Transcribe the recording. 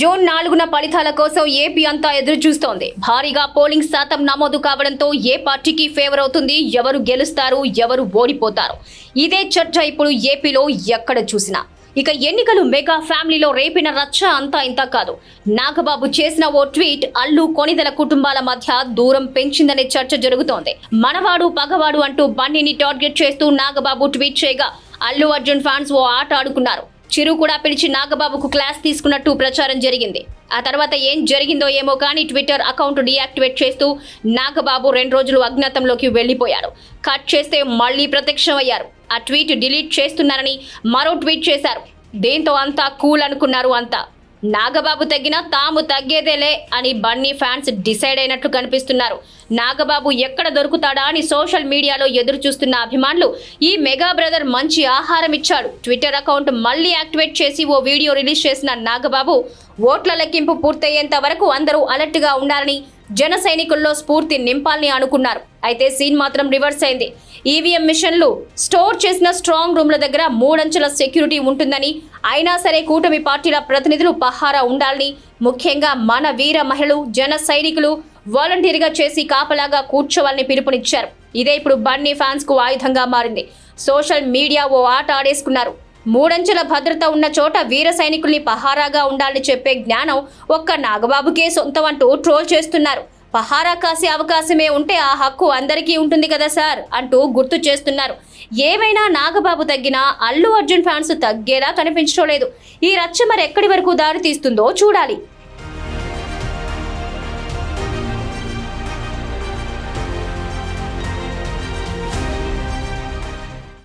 June నాలుగున ఫలితాల కోసం ఏపీ అంతా ఎదురు చూస్తోంది భారీగా పోలింగ్ శాతం నమోదు కావడంతో ఏ పార్టీకి ఫేవర్ అవుతుంది ఎవరు గెలుస్తారు ఎవరు ఓడిపోతారు? ఇదే చర్చ ఇప్పుడు ఏపీలో ఎక్కడ చూసినా. ఇక ఎన్నికలు మెగా ఫ్యామిలీలో రేపిన రచ్చ అంతా ఇంత కాదు. నాగబాబు చేసిన ఓ ట్వీట్ అల్లు కొనిదల కుటుంబాల మధ్య దూరం పెంచిందనే చర్చ జరుగుతోంది. మనవాడు పగవాడు అంటూ బన్నీని టార్గెట్ చేస్తూ నాగబాబు ట్వీట్ చేయగా అల్లు అర్జున్ ఫ్యాన్స్ ఓ ఆట ఆడుకున్నారు. చిరు కూడా పిలిచి నాగబాబుకు క్లాస్ తీసుకున్నట్టు ప్రచారం జరిగింది. ఆ తర్వాత ఏం జరిగిందో ఏమో కానీ ట్విట్టర్ అకౌంట్ డీయాక్టివేట్ చేస్తూ నాగబాబు రెండు రోజులు అజ్ఞాతంలోకి వెళ్ళిపోయారు. కట్ చేస్తే మళ్ళీ ప్రత్యక్షమయ్యారు. ఆ ట్వీట్ డిలీట్ చేస్తున్నారని మరో ట్వీట్ చేశారు. దీంతో అంతా కూల్ అనుకున్నారు అంతా. నాగబాబు తగ్గినా తాము తగ్గేదేలే అని బన్నీ ఫ్యాన్స్ డిసైడ్ అయినట్లు కనిపిస్తున్నారు. నాగబాబు ఎక్కడ దొరుకుతాడా అని సోషల్ మీడియాలో ఎదురు చూస్తున్న అభిమానులు ఈ మెగా బ్రదర్ మంచి ఆహారం ఇచ్చాడు. ట్విట్టర్ అకౌంట్ మళ్ళీ యాక్టివేట్ చేసి ఓ వీడియో రిలీజ్ చేసిన నాగబాబు ఓట్ల లెక్కింపు పూర్తయ్యేంత వరకు అందరూ అలర్ట్గా ఉండాలని జన సైనికుల్లో స్ఫూర్తి నింపాలని అనుకున్నారు. అయితే సీన్ మాత్రం రివర్స్ అయింది. ఈవీఎం మిషన్లు స్టోర్ చేసిన స్ట్రాంగ్ రూమ్ల దగ్గర మూడంచెల సెక్యూరిటీ ఉంటుందని. అయినా సరే కూటమి పార్టీల ప్రతినిధులు పహారా ఉండాలని. ముఖ్యంగా మన వీర మహిళలు జన సైనికులు వాలంటీర్గా చేసి కాపలాగా కూర్చోవాలని పిలుపునిచ్చారు. ఇదే ఇప్పుడు బన్నీ ఫ్యాన్స్కు ఆయుధంగా మారింది. సోషల్ మీడియా ఓ ఆట ఆడేసుకున్నారు. మూడంచెల భద్రత ఉన్న చోట వీర సైనికుల్ని పహారాగా ఉండాలని చెప్పే జ్ఞానం ఒక్క నాగబాబుకే సొంతం అంటూ ట్రోల్ చేస్తున్నారు. పహారా కాసే అవకాశమే ఉంటే ఆ హక్కు అందరికీ ఉంటుంది కదా సార్ అంటూ గుర్తు చేస్తున్నారు. ఏవైనా నాగబాబు తగ్గినా అల్లు అర్జున్ ఫ్యాన్స్ తగ్గేలా కనిపించడం లేదు. ఈ రచ్చ మరి ఎక్కడి వరకు దారి తీస్తుందో చూడాలి.